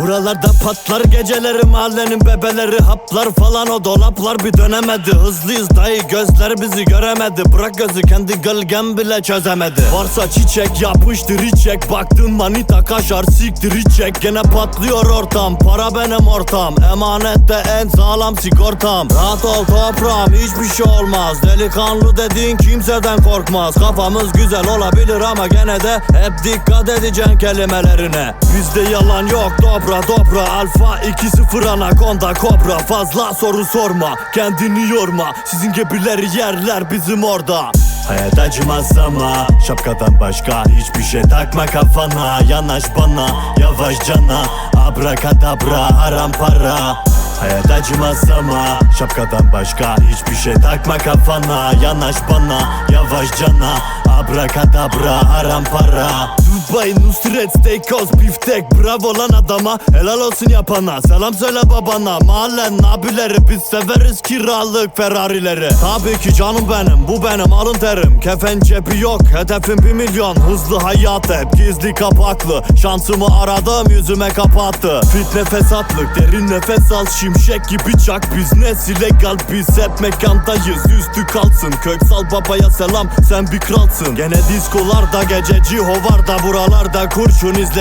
Buralarda patlar geceleri mahallenin bebeleri Haplar falan o dolaplar bir dönemedi. Hızlıyız dayı gözler bizi göremedi. Bırak gözü kendi gölgem bile çözemedi. Varsa çiçek yapıştır içek. Baktın manita kaşar siktir içek. Gene patlıyor ortam para benim ortam. Emanette en sağlam sigortam. Rahat ol toprağım hiçbir şey olmaz. Delikanlı dediğin kimseden korkmaz. Kafamız güzel olabilir ama gene de Hep dikkat edeceksin kelimelerine. Bizde yalan yok dobra dobra Alfa 2-0 anakonda kobra Fazla soru sorma kendini yorma. Sizin gibileri yerler bizim orada. Hayat acımaz ama Şapkadan başka hiçbir şey takma kafana. Yanaş bana yavaş cana. Abrakadabra haram para. Hayat acımaz ama Şapkadan başka hiçbir şey takma kafana. Yanaş bana yavaş cana Abrakadabra haram para Dubai Nusret Steakhouse biftek. Bravo lan adama helal olsun yapana. Selam söyle babana mahallen abileri. Biz severiz kiralık Ferrari'leri. Tabii ki canım benim bu benim alın terim. Kefen cebi yok hedefim bir milyon. Hızlı hayat hep gizli kapaklı. Şansımı aradım yüzüme kapattı. Fitne fesatlık derin nefes al. Şimşek gibi çak biz nesil legal Biz hep mekandayız üstü kalsın. Köksal babaya selam sen bir kralsın Gene diskolarda gececi hovarda Buralarda kurşun izle